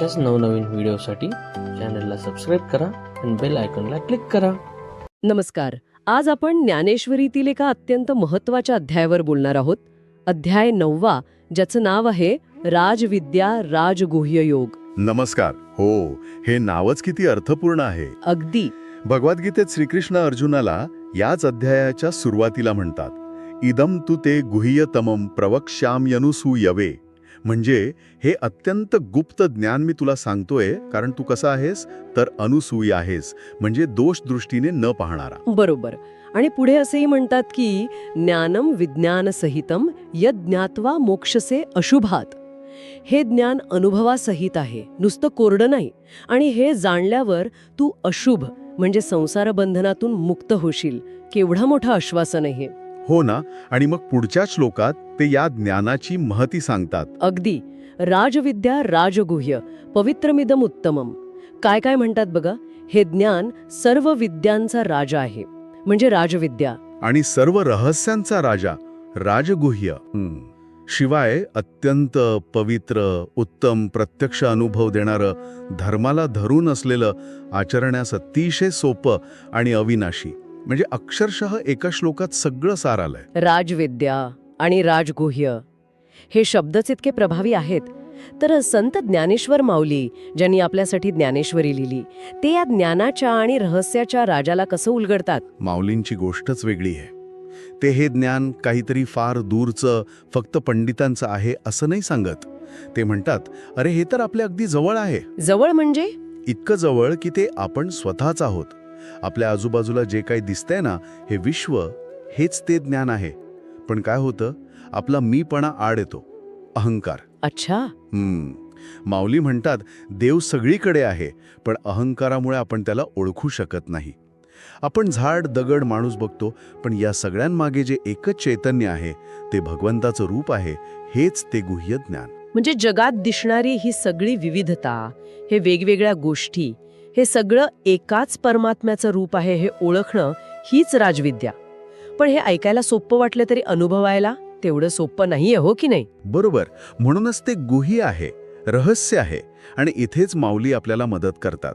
अशाच नवनवीन व्हिडिओसाठी चॅनलला सबस्क्राईब करा आणि बेल आयकॉनला क्लिक करा. नमस्कार. आज आपण ज्ञानेश्वरीतील एका अत्यंत महत्त्वाच्या अध्यायावर बोलणार आहोत. अध्याय नववा ज्याचं नाव आहे राजविद्या राजगुह्य योग. नमस्कार. हो हे नावच किती अर्थपूर्ण आहे. अगदी. भगवद्गीतेत श्रीकृष्ण अर्जुनाला याच अध्यायाच्या सुरुवातीला म्हणतात इदम तू ते गुह्यतमम प्रवक्ष्याम्यनुसूयवे. म्हणजे हे अत्यंत गुप्त ज्ञान मी तुला सांगतोय कारण तू कसा आहेस? तर अनुसूय आहेस. म्हणजे दोष दृष्टीने न पाहणारा. बरोबर. आणि पुढे असेही म्हणतात की ज्ञानम विज्ञान सहितम यद मोक्षसे अशुभात. हे ज्ञान अनुभवासहित आहे. नुसतं कोरडं नाही. आणि हे जाणल्यावर तू अशुभ म्हणजे संसार बंधनातून मुक्त होशील. केवढा मोठा आश्वासन आहे हे. ना? आणि मग पुढच्या श्लोकात ते या ज्ञानाची महती सांगतात. अगदी. राजविद्या राजगुह्य. पवित्रमिदम उत्तमम. काय काय म्हणतात बघा? हे ज्ञान सर्व विद्यांचा राजा आहे. म्हणजे राजविद्या. आणि सर्व रहस्यांचा राजा. राजगुह्य. शिवाय अत्यंत पवित्र उत्तम प्रत्यक्ष अनुभव देणारं धर्माला धरून असलेलं आचरण्यास अतिशय सोपं आणि अविनाशी. म्हणजे अक्षरशः एका श्लोकात सगळं सार आलंय. राजविद्या आणि राजगुह्य हे शब्दच इतके प्रभावी आहेत. तर संत ज्ञानेश्वर माऊली ज्यांनी आपल्यासाठी ज्ञानेश्वरी लिहिली ते या ज्ञानाच्या आणि रहस्याच्या राजाला कसं उलगडतात? माऊलींची गोष्टच वेगळी आहे. ते हे ज्ञान काहीतरी फार दूरचं फक्त पंडितांचं आहे असं नाही सांगत. ते म्हणतात अरे हे तर आपल्या अगदी जवळ आहे. जवळ म्हणजे? इतकं जवळ की ते आपण स्वतःच आहोत. आपल्या आजूबाजूला जे काही दिसतंय ना हे विश्व हेच ते ज्ञान आहे. पण काय होतं? आपला मीपणा आड येतो. अहंकार. अच्छा. हम्म. माऊली म्हणतात देव सगळीकडे आहे पण अहंकारामुळे आपण त्याला ओळखू शकत नाही. आपण झाड दगड माणूस बघतो पण या सगळ्यांमागे जे एकच चैतन्य आहे ते भगवंताचं रूप आहे हेच ते गुह्य ज्ञान. म्हणजे जगात दिसणारी ही सगळी विविधता हे वेगवेगळ्या गोष्टी हे सगळं एकाच परमात्म्याचं रूप आहे हे ओळखणं हीच राजविद्या. पण हे ऐकायला सोपं वाटलं तरी अनुभवायला तेवढं सोपं नाहीये हो की नाही? बरोबर. म्हणूनच ते गुही आहे रहस्य आहे आणि इथेच माऊली आपल्याला मदत करतात.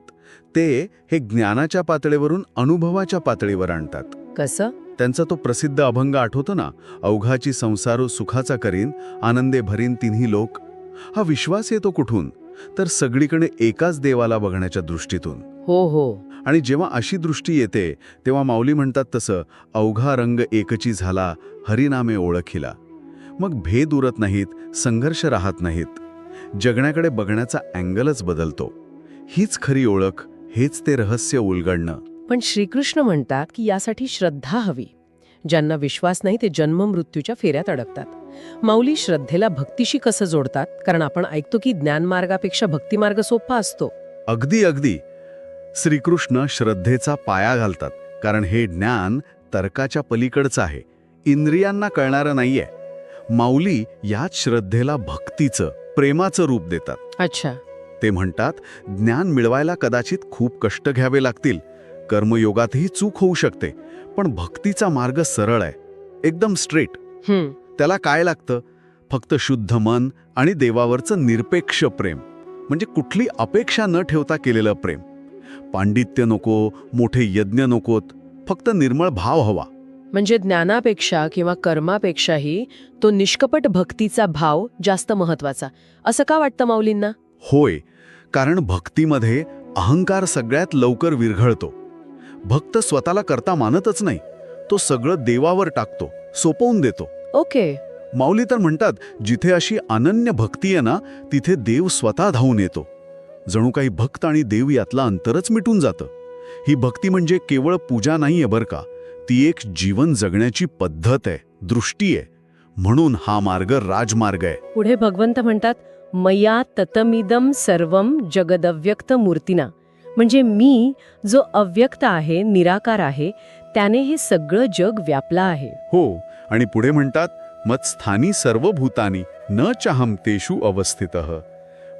ते हे ज्ञानाच्या पातळीवरून अनुभवाच्या पातळीवर आणतात. कसं? त्यांचा तो प्रसिद्ध अभंग आठवतो ना? अवघाची संसारो सुखाचा करीन आनंदे भरीन तिन्ही लोक. हा विश्वास येतो कुठून? तर सगळीकडे एकाच देवाला बघण्याच्या दृष्टीतून. हो हो. आणि जेव्हा अशी दृष्टी येते तेव्हा माऊली म्हणतात तसं अवघा रंग एकची झाला हरिनामे ओळखिला. मग भेद उरत नाहीत संघर्ष राहत नाहीत. जगण्याकडे बघण्याचा अँगलच बदलतो. हीच खरी ओळख हेच ते रहस्य उलगडणं. पण श्रीकृष्ण म्हणतात की यासाठी श्रद्धा हवी. ज्यांना विश्वास नाही ते जन्म मृत्यूच्या फेऱ्यात अडकतात. माऊली श्रद्धेला भक्तीशी कसं जोडतात? कारण आपण ऐकतो की ज्ञानमार्गापेक्षा भक्तिमार्ग सोपा असतो. अगदी अगदी. श्रीकृष्ण श्रद्धेचा पाया घालतात. कारण हे ज्ञान तर्काच्या पलीकडचं आहे. इंद्रियांना कळणारं नाहीये. माऊली याच श्रद्धेला भक्तीचं प्रेमाचं रूप देतात. अच्छा. ते म्हणतात ज्ञान मिळवायला कदाचित खूप कष्ट घ्यावे लागतील. कर्मयोगातही चूक होऊ शकते. पण भक्तीचा मार्ग सरळ आहे. एकदम स्ट्रेट. त्याला काय लागतं? फक्त शुद्ध मन आणि देवावरचं निरपेक्ष प्रेम. म्हणजे कुठली अपेक्षा न ठेवता केलेलं प्रेम. पांडित्य नको मोठे यज्ञ नकोत फक्त निर्मळ भाव हवा. म्हणजे ज्ञानापेक्षा किंवा कर्मापेक्षाही तो निष्कपट भक्तीचा भाव जास्त महत्त्वाचा असं का वाटतं माऊलींना? होय कारण भक्तीमध्ये अहंकार सगळ्यात लवकर विरघळतो. भक्त स्वतःला करता मानतच नाही. तो सगळं देवावर टाकतो सोपवून देतो. ओके. माऊली तर म्हणतात जिथे अशी अनन्य भक्ती आहे ना तिथे देव स्वतः धावून येतो. जणू काही भक्त आणि देव यातलं अंतरच मिटून जातं. ही भक्ती म्हणजे केवळ पूजा नाहीये बरं का ती एक जीवन जगण्याची पद्धत आहे दृष्टी आहे. म्हणून हा मार्ग राजमार्ग आहे. पुढे भगवंत म्हणतात मया ततमिदम सर्वम जगदव्यक्त मूर्तीना. म्हणजे मी जो अव्यक्त आहे निराकार आहे त्याने हे सगळं जग व्यापलं आहे. हो आणि पुढे म्हणतात मत्स्थानी सर्व भूतानी न चाहम तेषु अवस्थित.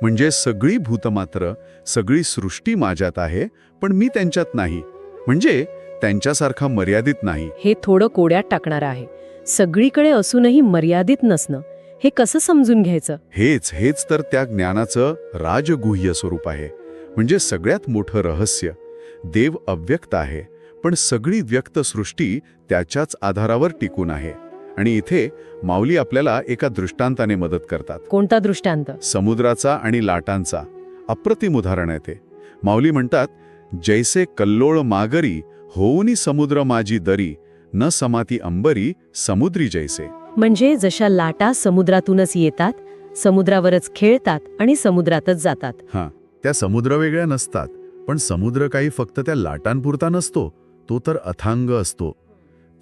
म्हणजे सगळी भूतमात्र सगळी सृष्टी माझ्यात आहे पण मी त्यांच्यात नाही. म्हणजे त्यांच्यासारखा मर्यादित नाही. हे थोडं कोड्यात टाकणारं आहे. सगळीकडे असूनही मर्यादित नसणं हे कसं समजून घ्यायचं? हेच हेच तर त्या ज्ञानाचं राजगुह्य स्वरूप आहे. म्हणजे सगळ्यात मोठं रहस्य देव अव्यक्त आहे. पण सगळी व्यक्त सृष्टी त्याच्याच आधारावर टिकून आहे. आणि इथे माऊली आपल्याला एका दृष्टांताने मदत करतात. कोणता दृष्टांत? समुद्राचा आणि लाटांचा. अप्रतिम उदाहरण आहे ते. माऊली म्हणतात जैसे कल्लोळ मागरी होऊनी समुद्र माझी दरी न समाती अंबरी समुद्री जैसे. म्हणजे जशा लाटा समुद्रातूनच येतात समुद्रावरच खेळतात आणि समुद्रातच जातात. हां त्या समुद्र वेगळ्या नसतात पण समुद्र काही फक्त त्या लाटांपुरता नसतो तो तर अथांग असतो.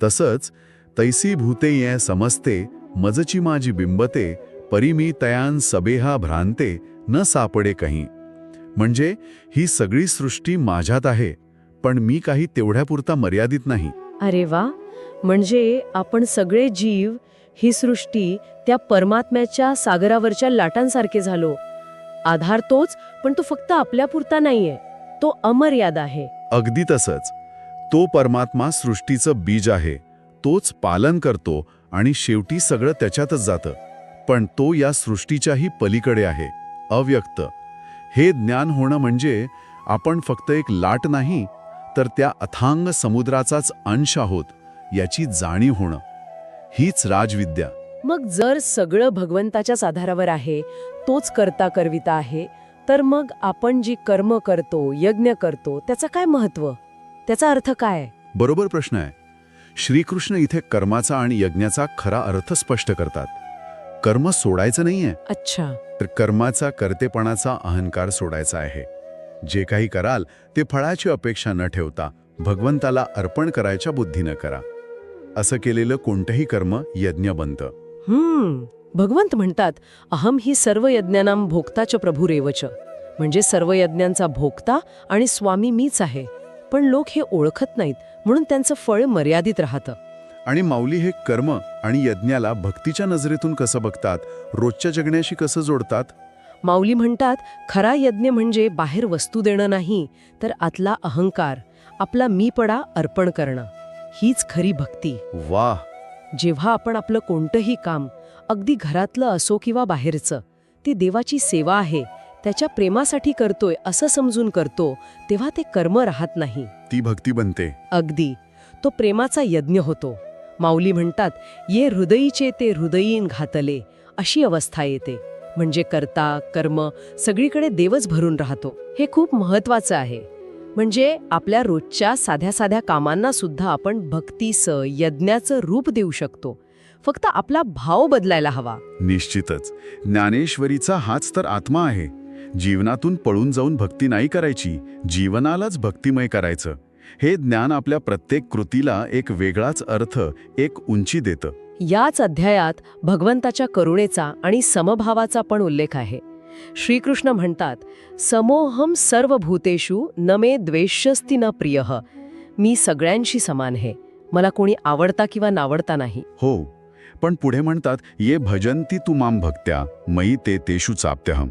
तसंच तैसी भूते ये समजते मजची माझी बिंबते परी मी तयान सबेहा भ्रांते न सापडे काही. म्हणजे ही सगळी सृष्टी माझ्यात आहे पण मी काही तेवढ्यापुरता मर्यादित नाही. अरे वा! म्हणजे आपण सगळे जीव ही सृष्टी त्या परमात्म्याच्या सागरावरच्या लाटांसारखे झालो. आधार तोच पण तो फक्त आपल्यापुरता नाहीये. तो अमर्याद आहे. अगदी तसंच. तो परमात्मा सृष्टीचं बीज आहे. तोच पालन करतो आणि शेवटी सगळं त्याच्यातच जातं. पण तो या सृष्टीच्याही पलीकडे आहे. अव्यक्त. हे ज्ञान होणं म्हणजे आपण फक्त एक लाट नाही तर त्या अथांग समुद्राचाच अंश आहोत याची जाणीव होणं. हीच राजविद्या. मग जर सगळं भगवंताच्याच आधारावर आहे तोच करता करविता आहे तर मग आपण जी कर्म करतो यज्ञ करतो त्याचं काय महत्त्व? त्याचा अर्थ काय? बरोबर प्रश्न आहे. श्रीकृष्ण इथे कर्माचा आणि यज्ञाचा खरा अर्थ स्पष्ट करतात. कर्म सोडायचं नाहीये. अच्छा. तर कर्माचा कर्तेपणाचा अहंकार सोडायचा आहे. जे काही कराल ते फळाची अपेक्षा न ठेवता भगवंताला अर्पण करायच्या बुद्धीनं करा. असं केलेलं कोणतंही कर्म यज्ञ बनतं. हम्म. भगवंत म्हणतात अहम ही सर्व यज्ञानाम भोक्ताच प्रभुरेवच. म्हणजे सर्व यज्ञांचा भोक्ता आणि स्वामी मीच आहे. पण लोक हे ओळखत नाहीत म्हणून त्यांचं फळ मर्यादित राहतं. आणि माऊली हे कर्म आणि यज्ञाला भक्तीच्या नजरेतून कसं बघतात? रोजच्या जगण्याशी कसं जोडतात? माऊली म्हणतात खरा यज्ञ म्हणजे बाहेर वस्तू देणं नाही तर आतला अहंकार आपला मीपडा अर्पण करणं. हीच खरी भक्ती. वाह! जेव्हा आपण आपलं कोणतंही काम अगदी घरातलं असो किंवा बाहेरचं ते देवाची सेवा आहे त्याच्या प्रेमासाठी करतोय असं समजून करतो तेव्हा ते कर्म राहत नाही. ती भक्ती बनते. अगदी. तो प्रेमाचा यज्ञ होतो. माऊली म्हणतात ये हृदयीचे ते हृदयीन घातले अशी अवस्था येते. म्हणजे कर्ता कर्म सगळीकडे देवच भरून राहतो. हे खूप महत्वाचं आहे. म्हणजे आपल्या रोजच्या साध्या साध्या कामांना सुद्धा आपण भक्तीचं यज्ञाचं रूप देऊ शकतो. फक्त आपला भाव बदलायला हवा. निश्चितच. ज्ञानेश्वरीचा हाच तर आत्मा आहे. जीवनातून पळून जाऊन भक्ती नाही करायची जीवनालाच भक्तिमय करायचं. हे ज्ञान आपल्या प्रत्येक कृतीला एक वेगळाच अर्थ एक उंची देतं. याच अध्यायात भगवंताच्या करुणेचा आणि समभावाचा पण उल्लेख आहे. श्रीकृष्ण म्हणतात समोहम सर्व भूतेषु न मे द्वेष्यस्ति न प्रिय. मी सगळ्यांशी समान आहे. मला कोणी आवडता किंवा नावडता नाही. हो पण पुढे म्हणतात ये भजंती तू माम भक्त्या मयी ते तेषु चाप्त्यहम.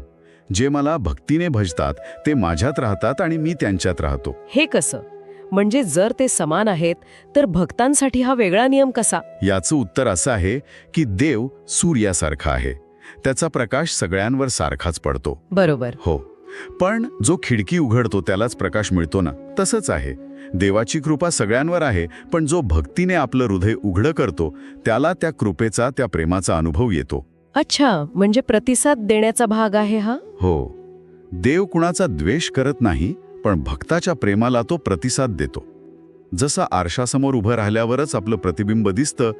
जे मला भक्तीने भजतात ते माझ्यात राहतात आणि मी त्यांच्यात राहतो. हे कसं? म्हणजे जर ते समान आहेत तर भक्तांसाठी हा वेगळा नियम कसा? याचं उत्तर असं आहे की देव सूर्यासारखा आहे. त्याचा प्रकाश सगळ्यांवर सारखाच पडतो. बरोबर. हो. पण जो खिडकी उघडतो त्यालाच प्रकाश मिळतो ना? तसंच आहे. देवाची कृपा सगळ्यांवर आहे पण जो भक्तीने आपलं हृदय उघडं करतो त्याला त्या कृपेचा त्या प्रेमाचा अनुभव येतो. अच्छा म्हणजे प्रतिसाद देण्याचा भाग आहे हा? हो. देव कुणाचा द्वेष करत नाही पण भक्ताच्या प्रेमाला तो प्रतिसाद देतो. जसं आरशासमोर उभं राहिल्यावरच आपलं प्रतिबिंब दिसतं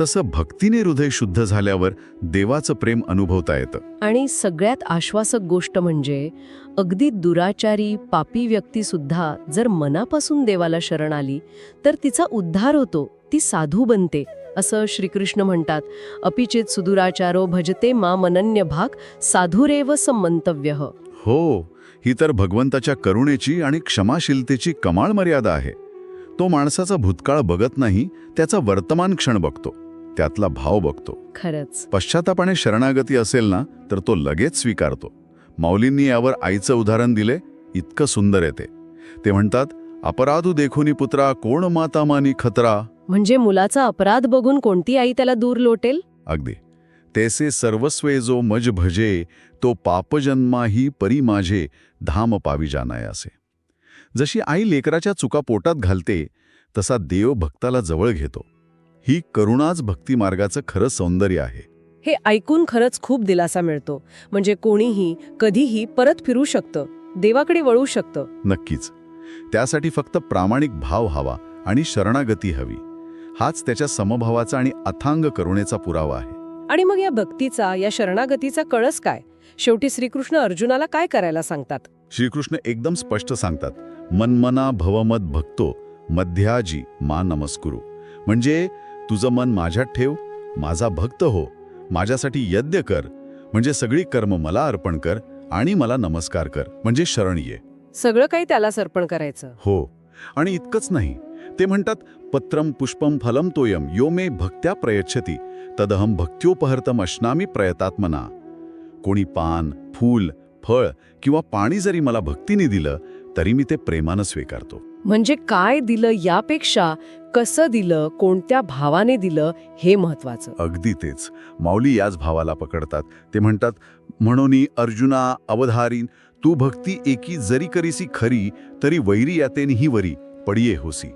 तसं भक्तीने हृदय शुद्ध झाल्यावर देवाचं प्रेम अनुभवता येतं. आणि सगळ्यात आश्वासक गोष्ट म्हणजे अगदी दुराचारी पापी व्यक्ती सुद्धा जर मनापासून देवाला शरण आली तर तिचा उद्धार होतो ती साधू बनते. असं श्रीकृष्ण म्हणतात. अपिचेत सुदुराचारो भजते मा मनन्य भाग साधुरेव संमंतव्य हो ही तर भगवंताच्या करुणेची आणि क्षमाशीलतेची कमाल मर्यादा आहे. तो माणसाचा भूतकाळ बघत नाही त्याचा वर्तमान क्षण बघतो त्यातला भाव बघतो. खरंच. पश्चातापाने शरणागती असेल ना तर तो लगेच स्वीकारतो. माऊलींनी यावर आईचं उदाहरण दिले इतकं सुंदर येते ते म्हणतात अपराधू देखुनी पुत्रा कोण माता मानी खतरा? म्हणजे मुलाचा अपराध बघून कोणती आई त्याला दूर लोटेल? अगदी. तेसे सर्वस्वे जो मज भजे तो पापजन्माही परी माझे धाम पावी जानायासे जशी आई लेकराच्या चुका पोटात घालते तसा देव भक्ताला जवळ घेतो. ही करुणाच भक्तिमार्गाचं खरं सौंदर्य आहे. हे ऐकून खरंच खूप दिलासा मिळतो. म्हणजे कोणीही कधीही परत फिरू शकतं. देवाकडे वळू शकतं. नक्कीच. त्यासाठी फक्त प्रामाणिक भाव हवा आणि शरणागती हवी. हाच त्याच्या समभावाचा आणि अथांग करुणेचा पुरावा आहे. आणि मग या भक्तीचा या शरणागतीचा कळस काय? शेवटी श्रीकृष्ण अर्जुनाला काय करायला सांगतात? श्रीकृष्ण एकदम स्पष्ट सांगतात मनमना भवमत भक्तो मध्याजी मा नमस्कुरू. म्हणजे तुझं मन माझ्यात ठेव माझा भक्त हो माझ्यासाठी यज्ञ कर म्हणजे सगळी कर्म मला अर्पण कर आणि मला नमस्कार कर म्हणजे शरण ये. सगळं काही त्याला सर्पण करायचं. हो आणि इतकंच नाही ते म्हणतात पत्रम पुष्पम फलम तोयम यो मे भक्त्या प्रयच्छती तदहम भक्त्योपहर्तम अश्नामी प्रयतात्मना. कोणी पान फूल फळ किंवा पाणी जरी मला भक्तीने दिलं तरी मी ते प्रेमानं स्वीकारतो. म्हणजे काय दिलं यापेक्षा कसं दिलं कोणत्या भावाने दिलं हे महत्वाचं अगदी तेच. माऊली याच भावाला पकडतात. ते म्हणतात म्हणून अर्जुना अवधारीन तू भक्ती एकी जरी करीसी खरी तरी वैरी यातेन ही वरी पडिये होसी.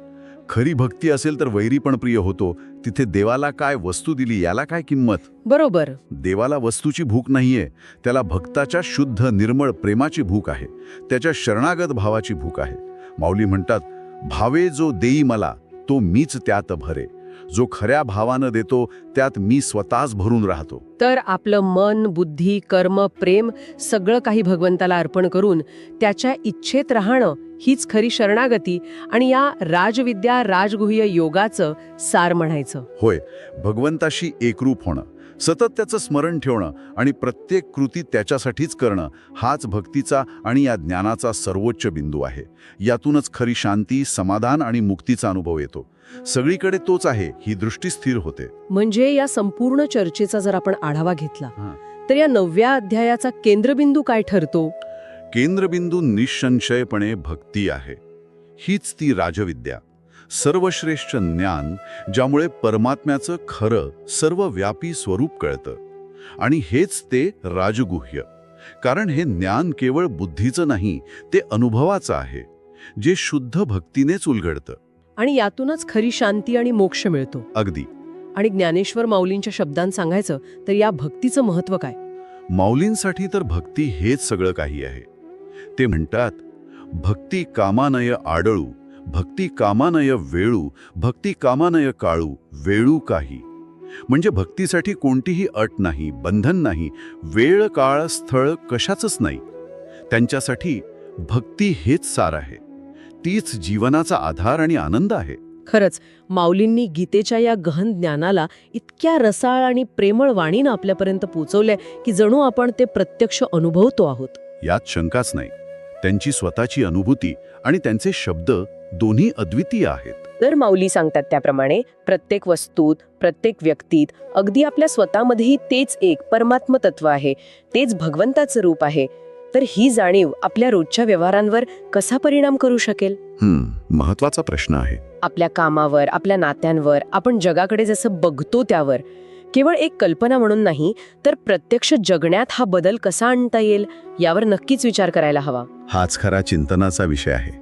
खरी भक्ती असेल तर वैरी पण प्रिय होतो. तिथे देवाला काय वस्तू दिली याला काय किंमत? बरोबर. देवाला वस्तूची भूक नाहीये. त्याला भक्ताच्या शुद्ध निर्मळ प्रेमाची भूक आहे. त्याच्या शरणागत भावाची भूक आहे. माऊली म्हणतात भावे जो देई मला तो मीच त्यात भरे. जो खऱ्या भावानं देतो त्यात मी स्वतःच भरून राहतो. तर आपलं मन बुद्धी कर्म प्रेम सगळं काही भगवंताला अर्पण करून त्याच्या इच्छेत राहणं हीच खरी शरणागती आणि या राजविद्या राजगुह्य योगाचं सार म्हणायचं. होय भगवंताशी एकरूप होणं सतत त्याचं स्मरण ठेवणं आणि प्रत्येक कृती त्याच्यासाठीच करणं हाच भक्तीचा आणि या ज्ञानाचा सर्वोच्च बिंदू आहे. यातूनच खरी शांती समाधान आणि मुक्तीचा अनुभव येतो. सगळीकडे तोच आहे ही दृष्टी स्थिर होते. म्हणजे या संपूर्ण चर्चेचा जर आपण आढावा घेतला. तर या नवव्या अध्यायाचा केंद्रबिंदू काय ठरतो? केंद्रबिंदू निःसंशयपणे भक्ती आहे. हीच ती राजविद्या. सर्वश्रेष्ठ ज्ञान ज्यामुळे परमात्म्याचं खरं सर्वव्यापी स्वरूप कळतं. आणि हेच ते राजगुह्य. कारण हे ज्ञान केवळ बुद्धीचं नाही ते अनुभवाचं आहे जे शुद्ध भक्तीनेच उलगडतं. आणि यातूनच खरी शांती आणि मोक्ष मिळतो. अगदी. आणि ज्ञानेश्वर माऊलींच्या शब्दांत सांगायचं तर या भक्तीचं महत्त्व काय? माऊलींसाठी तर भक्ती हेच सगळं काही आहे. ते म्हणतात भक्ती कामानय आडळू भक्ती कामानय वेळू भक्ती कामानय काळू वेळू काही. म्हणजे भक्तीसाठी कोणतीही अट नाही बंधन नाही वेळ काळ स्थळ कशाचंच नाही. त्यांच्यासाठी भक्ती हेच सार आहे. तीच जीवनाचा आधार आणि आनंद आहे. खरंच माऊलींनी गीतेच्या या गहन ज्ञानाला इतक्या रसाळ आणि प्रेमळ वाणीनं आपल्यापर्यंत पोचवलंय की जणू आपण ते प्रत्यक्ष अनुभवतो आहोत. यात शंकाच नाही. त्यांची स्वतःची अनुभूती आणि त्यांचे शब्द दोन्ही अद्वितीय आहेत. तर माऊली सांगतात त्याप्रमाणे प्रत्येक वस्तूत प्रत्येक व्यक्तीत अगदी आपल्या स्वतःमध्येही तेच एक परमात्म तत्व आहे तेच भगवंताचं रूप आहे. तर ही जाणीव आपल्या रोजच्या व्यवहारांवर कसा परिणाम करू शकेल? हम्म महत्त्वाचा प्रश्न आहे. आपल्या कामावर आपल्या नात्यांवर आपण जगाकडे जसं बघतो त्यावर केवळ एक कल्पना म्हणून नाही तर प्रत्यक्ष जगण्यात हा बदल कसा आणता येईल यावर नक्कीच विचार करायला हवा. हाच खरा चिंतनाचा विषय आहे.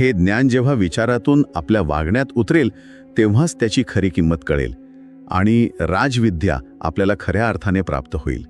हे ज्ञान जेव्हा विचारातून आपल्या वागण्यात उतरेल तेव्हाच त्याची खरी किंमत कळेल आणि राजविद्या आपल्याला खऱ्या अर्थाने प्राप्त होईल.